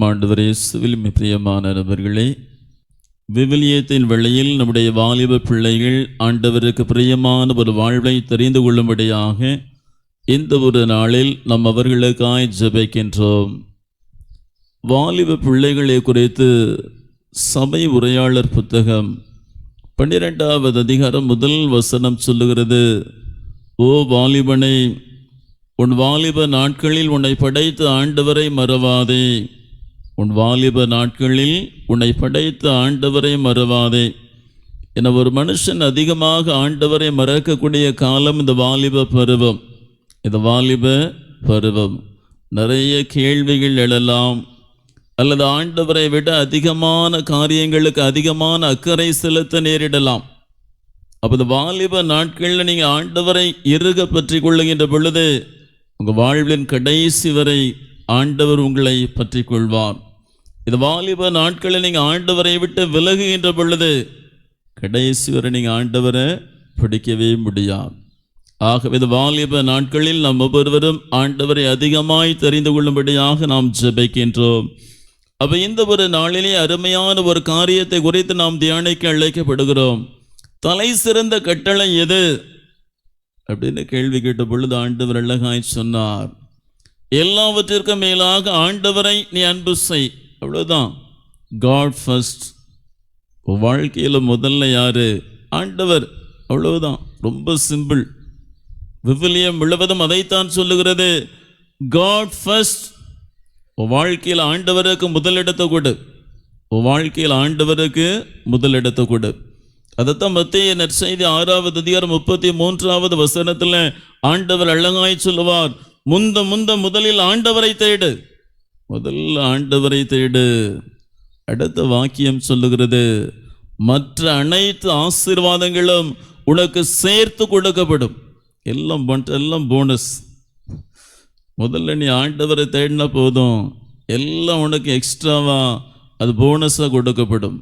நம் ஆண்டவர் இயேசுவில் பிரியமான நபர்களே விவிலியத்தின் வெளியில் நம்முடைய வாலிப பிள்ளைகள் ஆண்டவருக்கு பிரியமான ஒரு வாழ்வை தெரிந்து கொள்ளும்படியாக இந்த ஒரு நாளில் நாம் அவர்களுக்காய் ஜெபிக்கின்றோம். வாலிப பிள்ளைகளை குறித்து சபை உரையாளர் புத்தகம் பன்னிரெண்டாவது அதிகாரம் முதல் வசனம் சொல்லுகிறது ஓ வாலிபனை உன் வாலிப நாட்களில் உன்னை படைத்த ஆண்டவரை மறவாதே. உன் வாலிப நாட்களில் உன்னை படைத்த ஆண்டவரை மறவாதே. என ஒரு மனுஷன் அதிகமாக ஆண்டவரை மறக்கக்கூடிய காலம் இந்த வாலிப பருவம். இந்த வாலிப பருவம். நிறைய கேள்விகள் எழலாம். அல்லது ஆண்டவரை விட அதிகமான காரியங்களுக்கு அதிகமான அக்கறை செலுத்த நேரிடலாம். அப்போ இந்த வாலிப நாட்களில் நீங்கள் ஆண்டவரை இறுக பற்றி கொள்ளுகின்ற பொழுது உங்கள் வாழ்வின் கடைசி வரை ஆண்டவர் உங்களை பற்றி கொள்வார். இது வாலிப நாட்களில் நீங்கள் ஆண்டவரை விட்டு விலகுகின்ற பொழுது கடைசி வரை நீங்கள் ஆண்டவரை பிடிக்கவே முடியாது. ஆகவே இந்த வாலிப நாட்களில் நாம் ஒவ்வொருவரும் ஆண்டவரை அதிகமாய் தெரிந்து கொள்ளும்படியாக நாம் ஜெபிக்கின்றோம். அப்போ இந்த ஒரு நாளிலே அருமையான ஒரு காரியத்தை குறித்து நாம் தியானிக்க அழைக்கப்படுகிறோம். தலை சிறந்த கட்டளை எது? அப்படின்னு கேள்வி கேட்ட பொழுது ஆண்டவர் அழகாய் சொன்னார். எல்லாவற்றிற்கும் மேலாக ஆண்டவரை நீ அன்பு செய். அவ்வளோதான் காட் ஃபஸ்ட் வாழ்க்கையில் முதல்ல யார்? ஆண்டவர். அவ்வளவுதான். ரொம்ப சிம்பிள் விவிலியம் முழுவதும் அதைத்தான் சொல்லுகிறது. காட் ஃபஸ்ட் வாழ்க்கையில் ஆண்டவருக்கு முதலிடத்தை கொடு. உன் வாழ்க்கையில் ஆண்டவருக்கு முதலிடத்தை கொடு. அதைத்தான் மத்திய நற்செய்தி ஆறாவது அதிகாரம் முப்பத்தி மூன்றாவது வசனத்தில் ஆண்டவர் அழகாய் சொல்லுவார். முந்த முந்த முதலில் ஆண்டவரை தேடு. முதல்ல ஆண்டவரை தேடு. அடுத்த வாக்கியம் சொல்லுகிறது மற்ற அனைத்து ஆசீர்வாதங்களும் உனக்கு சேர்த்து கொடுக்கப்படும். எல்லாம் எல்லாம் போனஸ் முதல்ல நீ ஆண்டவரை தேடினா போதும் எல்லாம் உனக்கு எக்ஸ்ட்ராவா அது போனஸாக கொடுக்கப்படும்.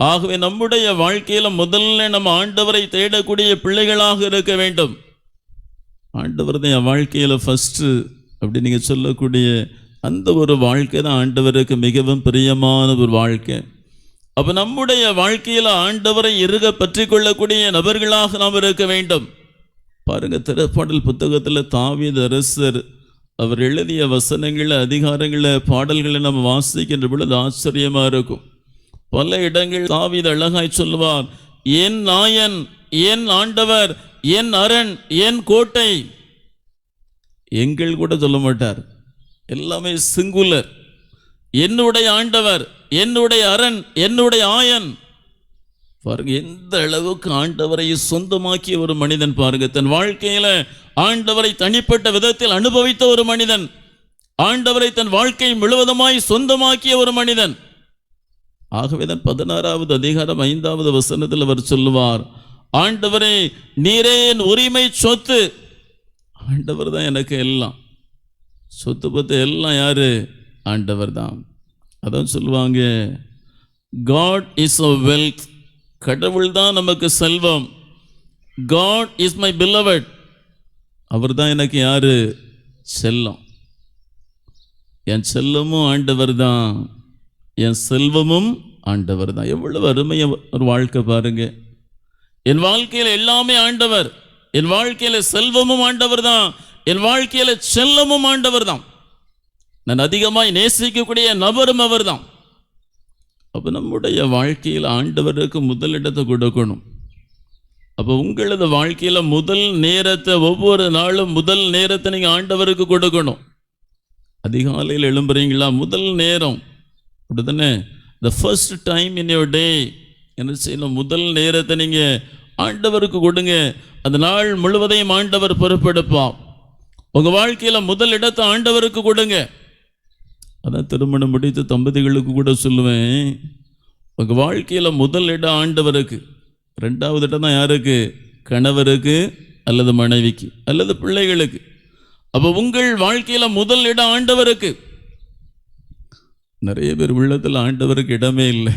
ஆகவே நம்முடைய வாழ்க்கையில் முதல்ல நம்ம ஆண்டவரை தேடக்கூடிய பிள்ளைகளாக இருக்க வேண்டும். ஆண்டவர் தான் என் வாழ்க்கையில் ஃபஸ்ட்டு அப்படி நீங்கள் சொல்லக்கூடிய அந்த ஒரு வாழ்க்கை தான் ஆண்டவருக்கு மிகவும் பிரியமான ஒரு வாழ்க்கை. அப்போ நம்முடைய வாழ்க்கையில் ஆண்டவரை இருக பற்றி கொள்ளக்கூடிய நபர்களாக நாம் இருக்க வேண்டும். பாருங்க திருப்பாடல் புத்தகத்தில் தாவீது அரசர் அவர் எழுதிய வசனங்களை அதிகாரங்களை பாடல்களை நம்ம வாசிக்கின்ற பொழுது ஆச்சரியமாக இருக்கும். பல இடங்கள் தாவீது அழகாய் சொல்லுவார் என் நாயன் என் ஆண்டவர் என் அரண் என் கோட்டை. எங்கள் கூட சொல்ல மாட்டார். எல்லாமே சிங்குலர். என்னுடைய ஆண்டவர் என்னுடைய அரண் என்னுடைய ஆயன். பாருங்க எந்த அளவுக்கு ஆண்டவரை சொந்தமாக்கிய ஒரு மனிதன் பாருங்க. தன் வாழ்க்கையில ஆண்டவரை தனிப்பட்ட விதத்தில் அனுபவித்த ஒரு மனிதன். ஆண்டவரை தன் வாழ்க்கை முழுவதுமாய் சொந்தமாக்கிய ஒரு மனிதன். ஆகவே தான் பதினாறாவது அதிகாரம் ஐந்தாவது வசனத்தில் அவர் சொல்லுவார் ஆண்டவரே நீரே என் உரிமை சொத்து. ஆண்டவர் தான் எனக்கு எல்லாம். சொத்து பத்து எல்லாம் யாரு? ஆண்டவர் தான் அதான் சொல்லுவாங்க காட் இஸ் அ வெல்த் கடவுள் தான் நமக்கு செல்வம். காட் இஸ் மை பில்லவட் அவர் தான் எனக்கு யாரு? செல்லம். என் செல்லமும் ஆண்டவர் தான் என் செல்வமும் ஆண்டவர் தான் எவ்வளவு அருமைய ஒரு வாழ்க்கை பாருங்க. என் வாழ்க்கையில் எல்லாமே ஆண்டவர். என் வாழ்க்கையில செல்வமும் ஆண்டவர் தான் என் வாழ்க்கையில் செல்லமும் ஆண்டவர் தான் நான் அதிகமாக நேசிக்கக்கூடிய நபரும் அவர் தான் அப்போ நம்முடைய வாழ்க்கையில் ஆண்டவருக்கு முதலிடத்தை கொடுக்கணும். அப்போ உங்களது வாழ்க்கையில் முதல் நேரத்தை ஒவ்வொரு நாளும் முதல் நேரத்தை நீங்கள் ஆண்டவருக்கு கொடுக்கணும். அதிகாலையில் எழும்புறீங்களா? முதல் நேரம். அப்படிதானே the first time in your day என்ன செய்யணும்? முதல் நேரத்தை நீங்கள் ஆண்டவருக்கு கொடுங்க. அந்த நாள் முழுவதையும் ஆண்டவர் பொறுப்பெடுப்பான் உங்கள் வாழ்க்கையில் முதல் இடத்தை ஆண்டவருக்கு கொடுங்க. அதான் திருமணம் முடித்த தம்பதிகளுக்கு கூட சொல்லுவேன். உங்கள் வாழ்க்கையில் முதல் இடம் ஆண்டவருக்கு. ரெண்டாவது இடம் தான் யாருக்கு? கணவருக்கு அல்லது மனைவிக்கு அல்லது பிள்ளைகளுக்கு. அப்போ உங்கள் வாழ்க்கையில் முதல் இடம் ஆண்டவருக்கு. நிறைய பேர் உள்ளத்தில் ஆண்டவருக்கு இடமே இல்லை.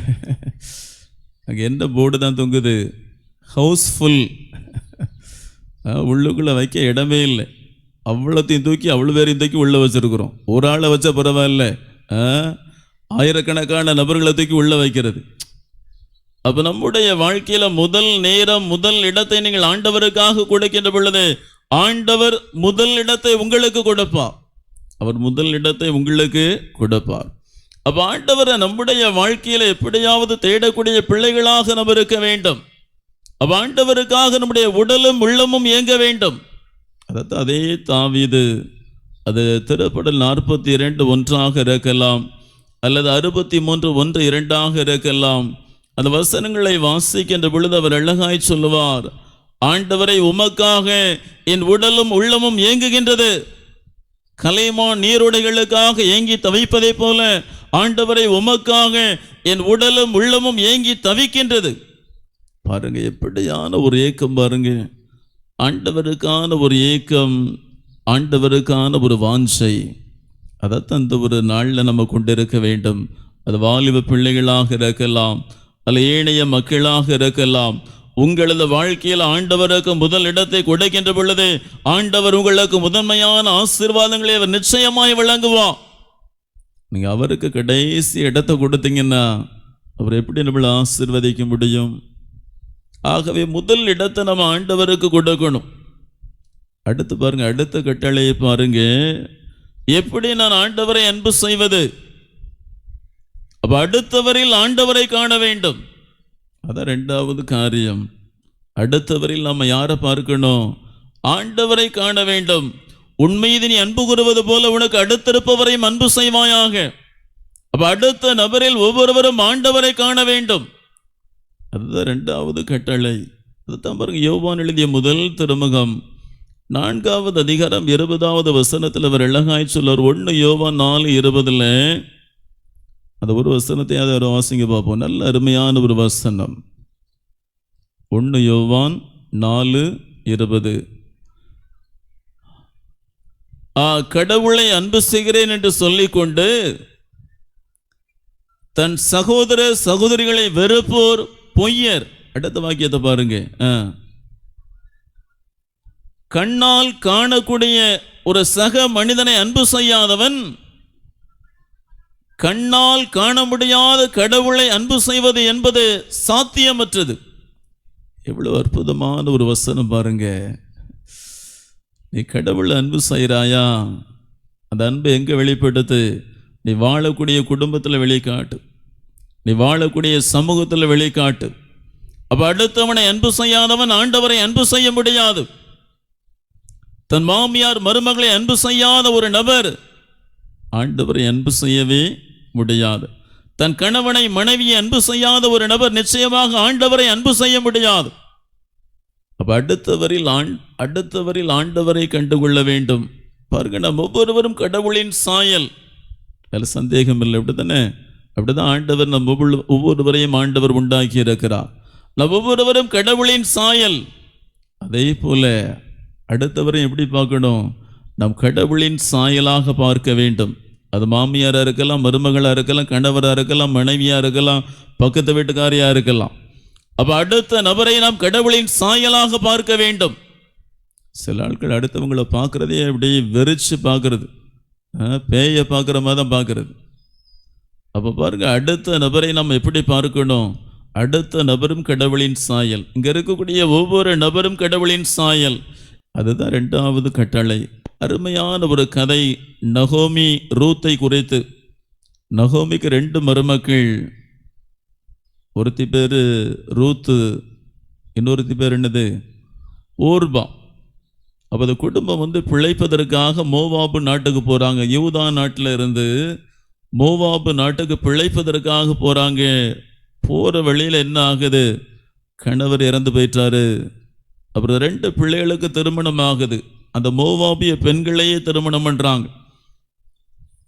அங்கே என்ன போர்டு தான் தொங்குது? ஹவுஸ்ஃபுல் உள்ளுக்குள்ளே வைக்க இடமே இல்லை. அவ்வளோத்தையும் தூக்கி அவ்வளோ பேரையும் தூக்கி உள்ளே வச்சுருக்குறோம். ஒரு ஆளை வச்சா பரவாயில்ல. ஆ, ஆயிரக்கணக்கான நபர்களை தூக்கி உள்ளே வைக்கிறது. அப்போ நம்முடைய வாழ்க்கையில் முதல் நேரம் முதல் இடத்தை நீங்கள் ஆண்டவருக்காக கொடுக்கின்ற பொழுது ஆண்டவர் முதல் இடத்தை உங்களுக்கு கொடுப்பார் அவர் முதல் இடத்தை உங்களுக்கு கொடுப்பார். அப்போ ஆண்டவரை நம்முடைய வாழ்க்கையில் எப்படியாவது தேடக்கூடிய பிள்ளைகளாக நம்ம இருக்க வேண்டும். அப்போ ஆண்டவருக்காக நம்முடைய உடலும் உள்ளமும் இயங்க வேண்டும். அதாவது அதே தாவிது அது திருப்படல் நாற்பத்தி இரண்டு ஒன்றாக இருக்கலாம் அல்லது அறுபத்தி மூன்று ஒன்று இரண்டாக இருக்கலாம். அந்த வசனங்களை வாசிக்கின்ற பொழுது அவர் அழகாய் சொல்லுவார் ஆண்டவரை உமக்காக என் உடலும் உள்ளமும் இயங்குகின்றது கலைமா நீரோடைகளுக்காக ஏங்கி தவிப்பதைப் போல ஆண்டவரை உமக்காக என் உடலும் உள்ளமும் ஏங்கி தவிக்கின்றது. பாருங்க எப்படியான ஒரு ஏக்கம் பாருங்க. ஆண்டவருக்கான ஒரு ஏக்கம் ஆண்டவருக்கான ஒரு வாஞ்சை. அதைத்தான் இந்த ஒரு நாளில் நம்ம கொண்டிருக்க வேண்டும். அது வாலிப பிள்ளைகளாக இருக்கலாம் அல்ல ஏனைய மக்களாக இருக்கலாம். உங்களது வாழ்க்கையில் ஆண்டவருக்கு முதல் இடத்தை கொடுக்கின்ற பொழுது ஆண்டவர் உங்களுக்கு முதன்மையான ஆசீர்வாதங்களை அவர் நிச்சயமாய் வழங்குவார். நீங்கள் அவருக்கு கடைசி இடத்தை கொடுத்தீங்கன்னா அவர் எப்படி நம்மளை ஆசீர்வதிக்க முடியும்? ஆகவே முதல் இடத்தை நம்ம ஆண்டவருக்கு கொடுக்கணும். அடுத்து பாருங்க அடுத்த கட்டளையை பாருங்க. எப்படி நான் ஆண்டவரை அன்பு செய்வது? அப்ப அடுத்தவரில் ஆண்டவரை காண வேண்டும். அதான் ரெண்டாவது காரியம். அடுத்தவரில் நம்ம யாரை பார்க்கணும்? ஆண்டவரை காண வேண்டும். உண்மையை நீ அன்பு கூறுவது போல உனக்கு அடுத்திருப்பவரையும் அன்பு செய்வாயாக. அப்ப அடுத்த நபரில் ஒவ்வொருவரும் ஆண்டவரை காண வேண்டும். அதுதான் ரெண்டாவது கட்டளை. அதுதான் பாருங்கள் யோவான் எழுதிய முதல் திருமுகம். நான்காவது அதிகாரம் இருபதாவது வசனத்தில் அவர் அழகாய் சொல்லுவார் ஒன்று யோவான் நாலு இருபதில் அந்த ஒரு வசனத்தை அதை வாசிங்க பார்ப்போம். நல்ல அருமையான ஒரு வசனம். ஒன்று யோவான் நாலு இருபது. ஆ கடவுளை அன்பு செய்கிறேன் என்று சொல்லிக்கொண்டு தன் சகோதர சகோதரிகளை வெறுப்போர் பொய்யர். அடுத்த வாக்கியத்தை பாருங்க. ஆ. கண்ணால் காணக்கூடிய ஒரு சக மனிதனை அன்பு செய்யாதவன் கண்ணால் காண முடியாத கடவுளை அன்பு செய்வது என்பது சாத்தியமற்றது. எவ்வளவு அற்புதமான ஒரு வசனம் பாருங்க. நீ கடவுளை அன்பு செய்கிறாயா? அந்த அன்பு எங்கே வெளிப்படுத்து? நீ வாழக்கூடிய குடும்பத்தில் வெளிக்காட்டு. நீ வாழக்கூடிய சமூகத்தில் வெளிக்காட்டு. அப்ப அடுத்தவனை அன்பு செய்யாதவன் ஆண்டவரை அன்பு செய்ய முடியாது. தன் மாமியார் மருமகளை அன்பு செய்யாத ஒரு நபர் ஆண்டவரை அன்பு செய்யவே முடியாது. தன் கணவனை மனைவியை அன்பு செய்யாத ஒரு நபர் நிச்சயமாக ஆண்டவரை அன்பு செய்ய முடியாது. அப்ப அடுத்தவரில் ஆண் அடுத்தவரில் ஆண்டவரை கண்டுகொள்ள வேண்டும். பாருங்க நம்ம ஒவ்வொருவரும் கடவுளின் சாயல். அதில் சந்தேகம் இல்லை அப்படித்தானே? அப்படிதான் ஆண்டவர் நம் ஒவ்வொரு ஒவ்வொருவரையும் ஆண்டவர் உண்டாக்கி இருக்கிறார் நம் ஒவ்வொருவரும் கடவுளின் சாயல். அதே போல அடுத்தவரை எப்படி பார்க்கணும்? நம் கடவுளின் சாயலாக பார்க்க வேண்டும். அது மாமியாராக இருக்கலாம் மருமகளாக இருக்கலாம் கணவராக இருக்கலாம் மனைவியாக இருக்கலாம் பக்கத்து வீட்டுக்காரியாக இருக்கலாம். அப்போ அடுத்த நபரை நாம் கடவுளின் சாயலாக பார்க்க வேண்டும். சில ஆட்கள் அடுத்தவங்களை பார்க்குறதே அப்படி வெறிச்சு பார்க்குறது. பேயை பார்க்குற மாதிரி தான் பார்க்குறது. அப்போ பாருங்கள் அடுத்த நபரை நாம் எப்படி பார்க்கணும்? அடுத்த நபரும் கடவுளின் சாயல். இங்கே இருக்கக்கூடிய ஒவ்வொரு நபரும் கடவுளின் சாயல். அதுதான் ரெண்டாவது கட்டளை. அருமையான ஒரு கதை நகோமி ரூத்தை குறைத்து. நகோமிக்கு ரெண்டு மருமக்கள். ஒருத்தி பேர் ரூத்து இன்னொருத்தி பேர் என்னது? ஊர்பா. அப்போ அந்த குடும்பம் வந்து பிழைப்பதற்காக மோவாபு நாட்டுக்கு போகிறாங்க யூதா நாட்டில் இருந்து மோவாபு நாட்டுக்கு பிழைப்பதற்காக போகிறாங்க போகிற வழியில் என்ன ஆகுது? கணவர் இறந்து போயிட்டாரு. அப்புறம் ரெண்டு பிள்ளைகளுக்கு திருமணம் ஆகுது. அந்த மோவாபிய பெண்களையே திருமணம் பண்ணுறாங்க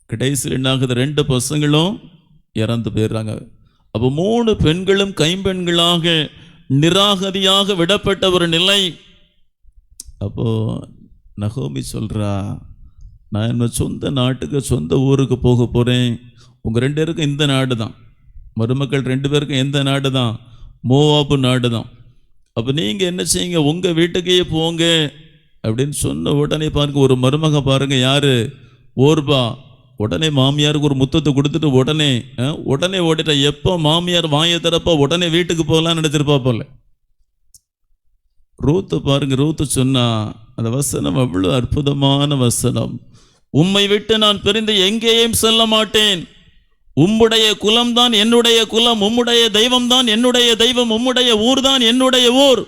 கடைசியில் என்ன ஆகுது? ரெண்டு பசங்களும் இறந்து போயிடுறாங்க. அப்போ மூணு பெண்களும் கைம்பெண்களாக நிராகதியாக விடப்பட்ட ஒரு நிலை. அப்போது நகோமி சொல்கிறா நான் என்ன சொந்த நாட்டுக்கு சொந்த ஊருக்கு போக போகிறேன் உங்கள் ரெண்டு பேருக்கும் இந்த நாடு தான். மருமக்கள் ரெண்டு பேருக்கும் எந்த நாடு தான்? மோவாப்பு நாடு தான். அப்போ நீங்கள் என்ன செய்யுங்க? உங்கள் வீட்டுக்கே போங்க. அப்படின்னு சொன்ன உடனே பாருங்க ஒரு மருமக பாருங்க யார்? ஓர்பா. உடனே மாமியாருக்கு ஒரு முத்தத்தை கொடுத்துட்டு உடனே உடனே ஓடிட்டா எப்போ மாமியார் வாயை தரப்போ உடனே வீட்டுக்கு போகலான்னு நினச்சிருப்பா போல. ரூத்து பாருங்க ரூத்து சொன்னா அந்த வசனம் அவ்வளவு அற்புதமான வசனம். உம்மை விட்டு நான் பிரிந்து எங்கேயும் செல்ல மாட்டேன். உம்முடைய குலம்தான் என்னுடைய குலம் உம்முடைய தெய்வம்தான் என்னுடைய தெய்வம் உம்முடைய ஊர்தான் என்னுடைய ஊர்.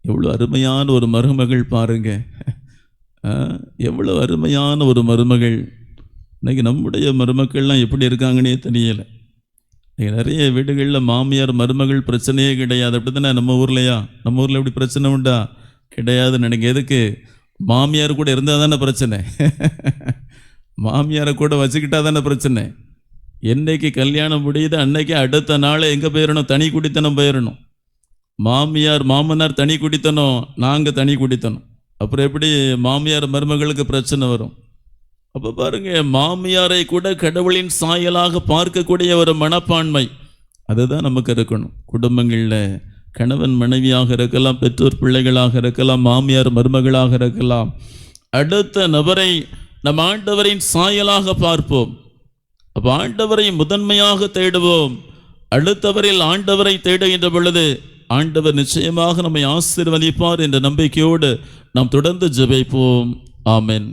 எவ்வளவு அருமையான ஒரு மருமகள் பாருங்க. எவ்வளோ எவ்வளவு அருமையான ஒரு மருமகள். இன்னைக்கு நம்முடைய மருமக்கள்லாம் எப்படி இருக்காங்கன்னே தெரியலை. நிறைய வீடுகளில் மாமியார் மருமகள் பிரச்சனையே கிடையாது. அப்படி தானே நம்ம ஊர்லையா? நம்ம ஊரில் எப்படி பிரச்சனை உண்டா? கிடையாதுன்னு நினைக்க எதுக்கு? மாமியார் கூட இருந்தால் தானே பிரச்சனை. மாமியாரை கூட வச்சுக்கிட்டா தானே பிரச்சனை. என்னைக்கு கல்யாணம் முடியுது அன்னைக்கு அடுத்த நாள் எங்கே போயிடணும் தனி குடித்தனம் போயிடணும் மாமியார் மாமனார் தனி குடித்தனம் நாங்கள் தனி குடித்தனம். அப்புறம் எப்படி மாமியார் மருமகளுக்கு பிரச்சனை வரும்? அப்போ பாருங்க மாமியாரை கூட கடவுளின் சாயலாக பார்க்கக்கூடிய ஒரு மனப்பான்மை அதுதான் நமக்கு இருக்கணும். குடும்பங்களில் கணவன் மனைவியாக இருக்கலாம் பெற்றோர் பிள்ளைகளாக இருக்கலாம் மாமியார் மருமகளாக இருக்கலாம் அடுத்த நபரை நம் ஆண்டவரின் சாயலாக பார்ப்போம். அப்போ ஆண்டவரை முதன்மையாக தேடுவோம். அடுத்தவரில் ஆண்டவரை தேடுகின்ற பொழுது ஆண்டவர் நிச்சயமாக நம்மை ஆசீர்வதிப்பார் என்ற நம்பிக்கையோடு நாம் தொடர்ந்து ஜெபிப்போம். ஆமென்.